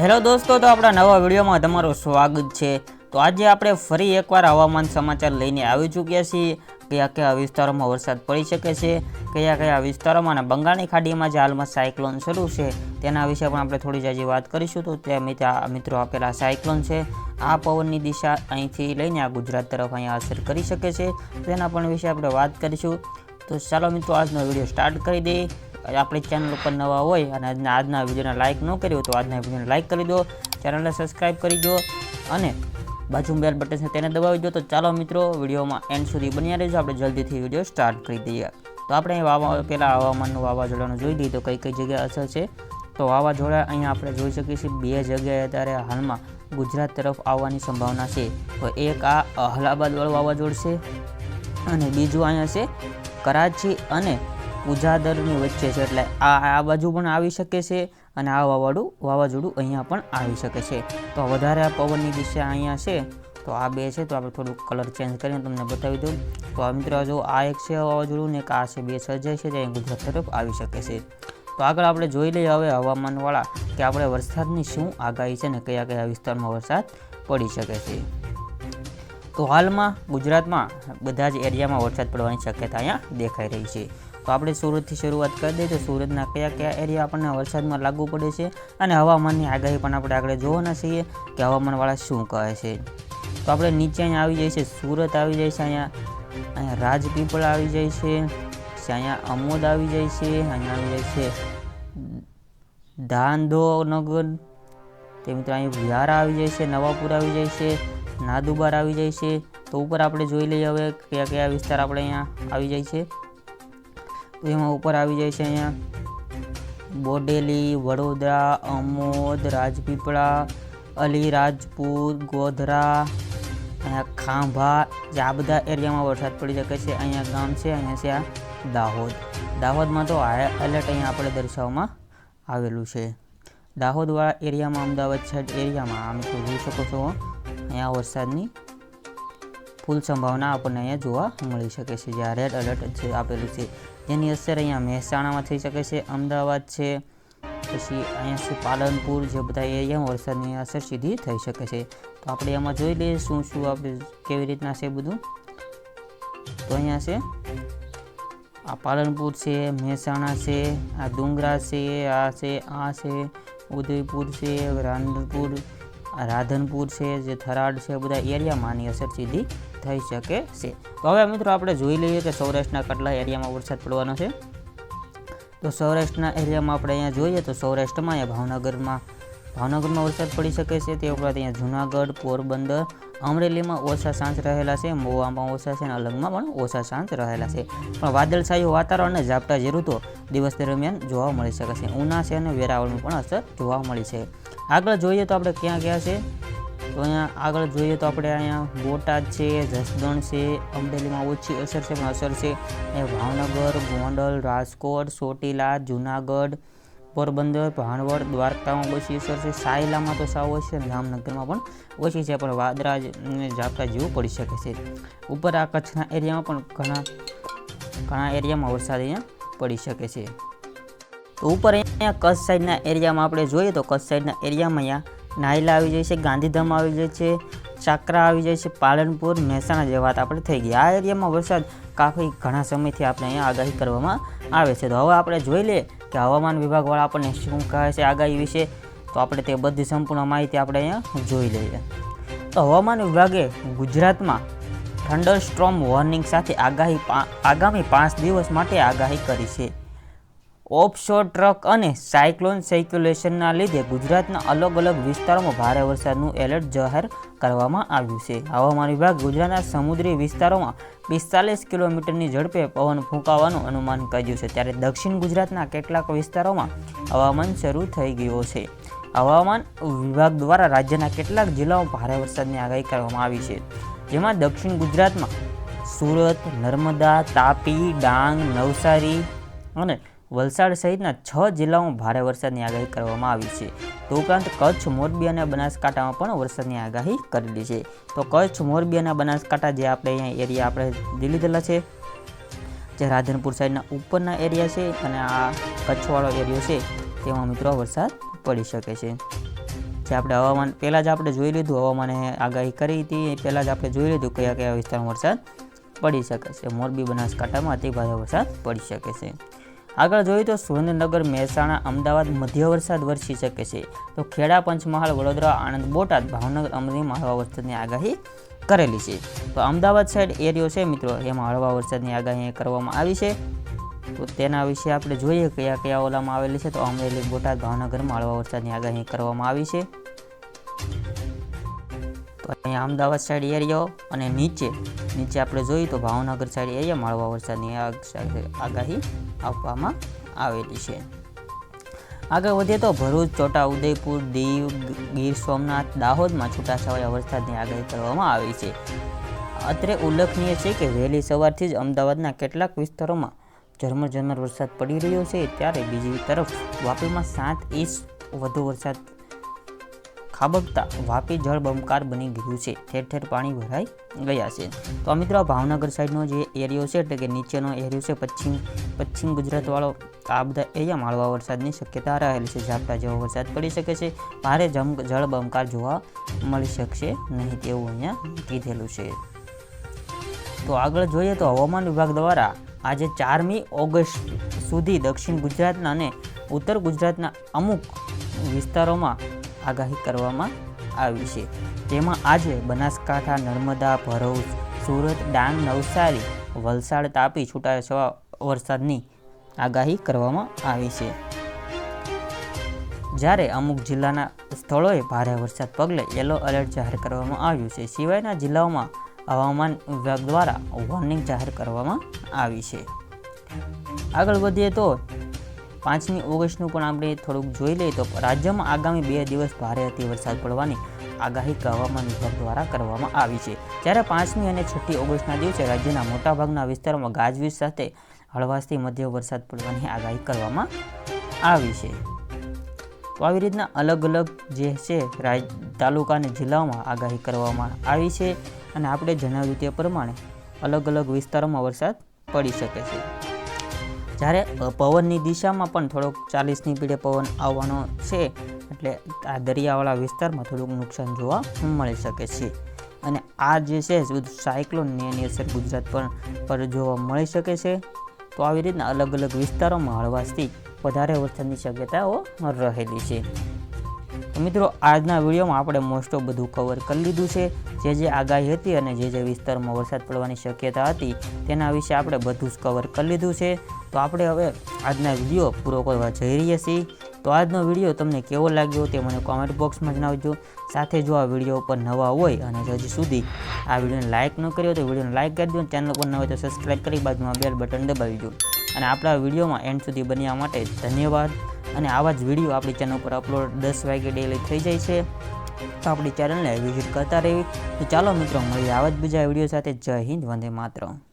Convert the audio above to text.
Hello દોસ્તો, તો આપણા નવા વિડીયોમાં તમારું સ્વાગત છે. તો આજે આપણે ફરી એકવાર હવામાન સમાચાર લઈને આવી ચૂક્યા છીએ. કયા કયા વિસ્તારોમાં વરસાદ પડી શકે છે, કયા કયા વિસ્તારોમાં અને બંગાળની ખાડીમાં જે હાલમાં સાયક્લોન શરૂ છે, તેના વિશે પણ આપણે થોડી જાજી વાત કરીશું. તો તે મિત્ર- આપેલા સાયક્લોન છે, આ પવનની દિશા અહીંથી લઈને આ ગુજરાત તરફ અહીં અસર કરી શકે છે. તેના પણ વિશે આપણે વાત કરીશું. તો ચાલો મિત્રો, આજનો વીડિયો સ્ટાર્ટ કરી દઈએ. આપણી ચેનલ ઉપર નવા હોય અને આજના આજના વિડીયોને લાઇક ન કર્યું તો આજના વિડીયોને લાઇક કરી દો ચેનલને સબસ્ક્રાઈબ કરી દો અને બાજુમાં બેલ બટન છે તેને દબાવી દો. તો ચાલો મિત્રો, વિડીયોમાં એન્ડ સુધી બન્યા રહીશું આપણે જલ્દીથી વીડિયો સ્ટાર્ટ કરી દઈએ. તો આપણે વાવા પહેલાં હવામાનનું વાવાઝોડાનું જોઈ દઈએ તો કઈ કઈ જગ્યાએ અસર છે? તો વાવાઝોડા અહીંયા આપણે જોઈ શકીએ છીએ. બે જગ્યાએ અત્યારે હાલમાં ગુજરાત તરફ આવવાની સંભાવના છે. તો એક આ અહલાબાદવાળું વાવાઝોડું છે અને બીજું અહીંયા છે કરાચી અને ઉજાદરની વચ્ચે છે. એટલે આ આ બાજુ પણ આવી શકે છે અને આ વાવાડું, વાવાઝોડું અહીંયા પણ આવી શકે છે. તો વધારે આ પવનની દિશા અહીંયા છે. તો આ બે છે. તો આપણે થોડું કલર ચેન્જ કરીને તમને બતાવી દઉં. તો આ મિત્રો જો આ એક છે વાવાઝોડું ને આ છે, બે સર્જાય છે જે ગુજરાત તરફ આવી શકે છે. તો આગળ આપણે જોઈ લઈએ હવે હવામાનવાળા કે આપણે વરસાદની શું આગાહી છે ને કયા કયા વિસ્તારમાં વરસાદ પડી શકે છે. તો હાલમાં ગુજરાતમાં બધા જ એરિયામાં વરસાદ પડવાની શક્યતા અહીંયા દેખાઈ રહી છે. તો આપણે સુરતથી શરૂઆત કરી દઈએ. તો સુરતના કયા કયા એરિયા આપણને વરસાદમાં લાગુ પડે છે અને હવામાનની આગાહી પણ આપણે આગળ જોવાના છીએ કે હવામાનવાળા શું કહે છે. તો આપણે નીચે અહીંયા આવી જાય છે સુરત આવી જાય છે અહીંયા અહીંયા રાજપીપળા આવી જાય છે અહીંયા અમોદ આવી જાય છે અહીંયા આવી જાય છે ધાંધોનગર તે મિત્રો અહીં વિહાર આવી જાય છે નવાપુર આવી જાય છે નાદુબાર આવી જાય છે તો ઉપર આપણે જોઈ લઈએ હવે કયા કયા વિસ્તાર આપણે અહીંયા આવી જાય છે એમાં ઉપર આવી જાય છે અહીંયા. બોડેલી, વડોદરા, અમોદ, રાજપીપળા, અલીરાજપુર, ગોધરા, અહીંયા ખાંભા, જે આ બધા એરિયામાં વરસાદ પડી શકે છે. અહીંયા ગામ છે, અહીંયા છે આ દાહોદ. દાહોદમાં તો હાઈ એલર્ટ અહીંયા આપણે દર્શાવવામાં આવેલું છે. દાહોદવાળા એરિયામાં, અમદાવાદ સાઈડ એરિયામાં આમ તો જોઈ શકો છો. અહીંયા વરસાદની ફૂલ સંભાવના આપણને અહીંયા જોવા મળી શકે છે. જે આ રેડ એલર્ટ છે આપેલું છે, જેની અસર અહીંયા મહેસાણામાં થઈ શકે છે, અમદાવાદ છે, પછી અહીંયા છે પાલનપુર જે બધા એરિયામાં વરસાદની અસર સીધી થઈ શકે છે. તો આપણે એમાં જોઈ લઈએ શું શું આપણે કેવી રીતના છે બધું. તો અહીંયા છે, આ પાલનપુર છે, મહેસાણા છે, આ ડુંગરા છે, આ છે આ છે, ઉદયપુર છે રાધનપુર આ રાધનપુર છે, જે થરાદ છે બધા એરિયામાં આની અસર સીધી થઈ શકે છે. તો હવે મિત્રો આપણે જોઈ લઈએ કે સૌરાષ્ટ્રના કેટલા એરિયામાં વરસાદ પડવાનો છે. તો સૌરાષ્ટ્રના એરિયામાં આપણે અહીંયા જોઈએ તો સૌરાષ્ટ્રમાં અહીંયા ભાવનગરમાં ભાવનગરમાં વરસાદ પડી શકે છે. તે ઉપરાંત અહીંયા જુનાગઢ, પોરબંદર, અમરેલીમાં ઓછા સાંજ રહેલા છે. મોવામાં ઓછા છે અને અલંગમાં પણ ઓછા સાંજ રહેલા છે. પણ વાદળછાયું વાતાવરણ અને ઝાપટા જે ઋતુ દિવસ દરમિયાન જોવા મળી શકે છે. ઉના છે અને વેરાવળની પણ અસર જોવા મળી છે. આગળ જોઈએ તો આપણે ક્યાં ક્યાં છે? તો અહીંયા આગળ જોઈએ તો આપણે અહીંયા બોટાદ છે, જસદણ છે, અમરેલીમાં ઓછી અસર છે, પણ અસર છે. એ ભાવનગર, ગોંડલ, રાજકોટ, ચોટીલા, જુનાગઢ, પોરબંદર, ભાણવડ, દ્વારકામાં ઓછી અસર છે. સાયલામાં તો સાવ ઓછી અને જામનગરમાં પણ ઓછી છે, પણ વાદરા ઝાપટા જેવું પડી શકે છે. ઉપર આ કચ્છના એરિયામાં પણ ઘણા ઘણા એરિયામાં વરસાદ અહીંયા પડી શકે છે. તો ઉપર અહીંયા કચ્છ સાઈડના એરિયામાં આપણે જોઈએ તો કચ્છ સાઈડના એરિયામાં અહીંયા નાયલા આવી જાય છે, ગાંધીધામ આવી જાય છે, ચાકરા આવી જાય છે, પાલનપુર, મહેસાણા જે વાત આપણે થઈ ગઈ. આ એરિયામાં વરસાદ કાફી ઘણા સમયથી આપણે અહીંયા આગાહી કરવામાં આવે છે. તો હવે આપણે જોઈ લઈએ કે હવામાન વિભાગવાળા આપણને શું કહે છે આગાહી વિશે. તો આપણે તે બધી સંપૂર્ણ માહિતી આપણે અહીંયા જોઈ લઈએ. તો હવામાન વિભાગે ગુજરાતમાં થંડર સ્ટ્રોમ વોર્નિંગ સાથે આગાહી આગામી પાંચ દિવસ માટે આગાહી કરી છે. ઓફશોર ટ્રક અને સાયક્લોન સર્ક્યુલેશનના લીધે ગુજરાતના અલગ અલગ વિસ્તારોમાં ભારે વરસાદનું એલર્ટ જાહેર કરવામાં આવ્યું છે. હવામાન વિભાગ ગુજરાતના સમુદ્રી વિસ્તારોમાં પિસ્તાલીસ કિલોમીટરની ઝડપે પવન ફૂંકાવાનું અનુમાન કર્યું છે. ત્યારે દક્ષિણ ગુજરાતના કેટલાક વિસ્તારોમાં હવામાન શરૂ થઈ ગયો છે. હવામાન વિભાગ દ્વારા રાજ્યના કેટલાક જિલ્લાઓમાં ભારે વરસાદની આગાહી કરવામાં આવી છે. જેમાં દક્ષિણ ગુજરાતમાં સુરત, નર્મદા, તાપી, ડાંગ, નવસારી અને વલસાડ સહિતના છ જિલ્લાઓમાં ભારે વરસાદની આગાહી કરવામાં આવી છે. તો ઉપરાંત કચ્છ, મોરબી અને બનાસકાંઠામાં પણ વરસાદની આગાહી કરેલી છે. તો કચ્છ, મોરબી અને બનાસકાંઠા જે આપણે અહીંયા એરિયા આપણે લઈ લીધેલા છે, જે રાધનપુર સાઈડના ઉપરના એરિયા છે અને આ કચ્છવાળો એરિયો છે, તેમાં મિત્રો વરસાદ પડી શકે છે. જે આપણે હવામાન, પહેલાં જ આપણે જોઈ લીધું, હવામાને આગાહી કરી હતી પહેલાં જ આપણે જોઈ લીધું કયા કયા વિસ્તારમાં વરસાદ પડી શકે છે. મોરબી, બનાસકાંઠામાં અતિ ભારે વરસાદ પડી શકે છે. આગળ જોઈએ તો સુરેન્દ્રનગર, મહેસાણા, અમદાવાદ, મધ્ય વરસાદ વરસી શકે છે. તો ખેડા, પંચમહાલ, વડોદરા, આણંદ, બોટાદ, ભાવનગર, અમરેલીમાં હળવા વરસાદની આગાહી કરેલી છે. તો અમદાવાદ સાઈડ એરિયો છે મિત્રો, એમાં હળવા વરસાદની આગાહી કરવામાં આવી છે. તો તેના વિશે આપણે જોઈએ કયા કયા ઓલામાં આવેલી છે. તો અમરેલી, બોટાદ, ભાવનગરમાં હળવા વરસાદની આગાહી કરવામાં આવી છે. તો અહીંયા અમદાવાદ સાઈડ એરિયો અને નીચે નીચે આપણે જોઈએ તો ભાવનગર સાઈડ એરિયામાં હળવા વરસાદની આગ- આગાહી આપવામાં આવેલી છે. આગળ વધીએ તો ભરૂચ છોટા ઉદયપુર દીવ, ગીર સોમનાથ, દાહોદમાં છૂટાછવાયા વરસાદની આગાહી કરવામાં આવી છે. અત્રે ઉલ્લેખનીય છે કે વહેલી સવારથી જ અમદાવાદના કેટલાક વિસ્તારોમાં ઝરમર ઝરમર વરસાદ પડી રહ્યો છે. ત્યારે બીજી તરફ વાપીમાં સાત ઇંચ વધુ વરસાદ ખાબકતા વાપી જળ બમકાર બની ગયું છે. ઠેર ઠેર પાણી ભરાઈ ગયા છે. તો આ મિત્રો ભાવનગર સાઈડનો જે એરિયો છે, એટલે કે નીચેનો એરિયો છે, પશ્ચિમ પશ્ચિમ ગુજરાતવાળો આ બધા એરિયા માળવા વરસાદની શક્યતા રહેલી છે. ઝાપટા જેવો વરસાદ પડી શકે છે. ભારે જમ, જળ જળબંકાર જોવા મળી શકશે નહીં તેવું અહીંયા કીધેલું છે. તો આગળ જોઈએ તો હવામાન વિભાગ દ્વારા આજે ચારમી ઓગસ્ટ સુધી દક્ષિણ ગુજરાતના અને ઉત્તર ગુજરાતના અમુક વિસ્તારોમાં આગાહી કરવામાં આવી છે. તેમાં આજે બનાસકાંઠા, નર્મદા, ભરૂચ, સુરત, ડાંગ, નવસારી, વલસાડ તાપી છૂટાછવા વરસાદની આગાહી કરવામાં આવી છે. જ્યારે અમુક જિલ્લાના સ્થળોએ ભારે વરસાદ પગલે યલો એલર્ટ જાહેર કરવામાં આવ્યું છે, સિવાયના જિલ્લાઓમાં હવામાન વિભાગ દ્વારા વોર્નિંગ જાહેર કરવામાં આવી છે. આગળ વધીએ તો પાંચમી ઓગસ્ટનું પણ આપણે થોડુંક જોઈ લઈએ તો રાજ્યમાં આગામી બે દિવસ ભારે અતિ વરસાદ પડવાની આગાહી હવામાન વિભાગ દ્વારા કરવામાં આવી છે. જ્યારે પાંચમી અને છઠ્ઠી ઓગસ્ટના દિવસે રાજ્યના મોટાભાગના વિસ્તારોમાં ગાજવીજ સાથે હળવાશથી મધ્ય વરસાદ પડવાની આગાહી કરવામાં આવી છે. તો આવી રીતના અલગ અલગ જે છે રાજ, તાલુકા અને જિલ્લાઓમાં આગાહી કરવામાં આવી છે અને આપણે જણાવ્યું તે પ્રમાણે અલગ અલગ વિસ્તારોમાં વરસાદ પડી શકે છે. જ્યારે પવનની દિશામાં પણ થોડોક ચાલીસની પીડે પવન આવવાનો છે, એટલે આ દરિયાવાળા વિસ્તારમાં થોડુંક નુકસાન જોવા મળી શકે છે. અને આ જે છે સાયક્લોનની એની અસર ગુજરાત પર પર જોવા મળી શકે છે. તો આવી રીતના અલગ અલગ વિસ્તારોમાં હળવાશથી વધારે વરસાદની શક્યતાઓ રહેલી છે. મિત્રો, આજના વિડીયોમાં આપણે મોસ્ટ ઓફ બધું કવર કરી લીધું છે. જે જે આગાહી હતી અને જે જે વિસ્તારમાં વરસાદ પડવાની શક્યતા હતી, તેના વિશે આપણે બધું જ કવર કરી લીધું છે. તો આપણે હવે આજના વીડિયો પૂરો કરવા જઈ રહ્યા છીએ. તો આજનો વીડિયો તમને કેવો લાગ્યો તે મને કોમેન્ટ બોક્સમાં જણાવજો. સાથે જો આ વીડિયો ઉપર નવા હોય અને હજી સુધી આ વિડીયોને લાઇક ન કર્યો તો વિડીયોને લાઇક કરી દો ચેનલ પર ન હોય તો સબસ્ક્રાઈબ કરી બાજુમાં બેલ બટન દબાવી દો. અને આપણા વિડીયોમાં એન્ડ સુધી બન્યા માટે ધન્યવાદ. અને આવા જ વીડિયો આપણી ચેનલ પર અપલોડ દસ વાગે ડેલી થઈ જાય છે. તો આપણી ચેનલને વિઝિટ કરતા રહેવી તો ચાલો મિત્રો, મળીએ આવા જ બીજા વીડિયો સાથે. જય હિન્દ, વંદે માતરમ.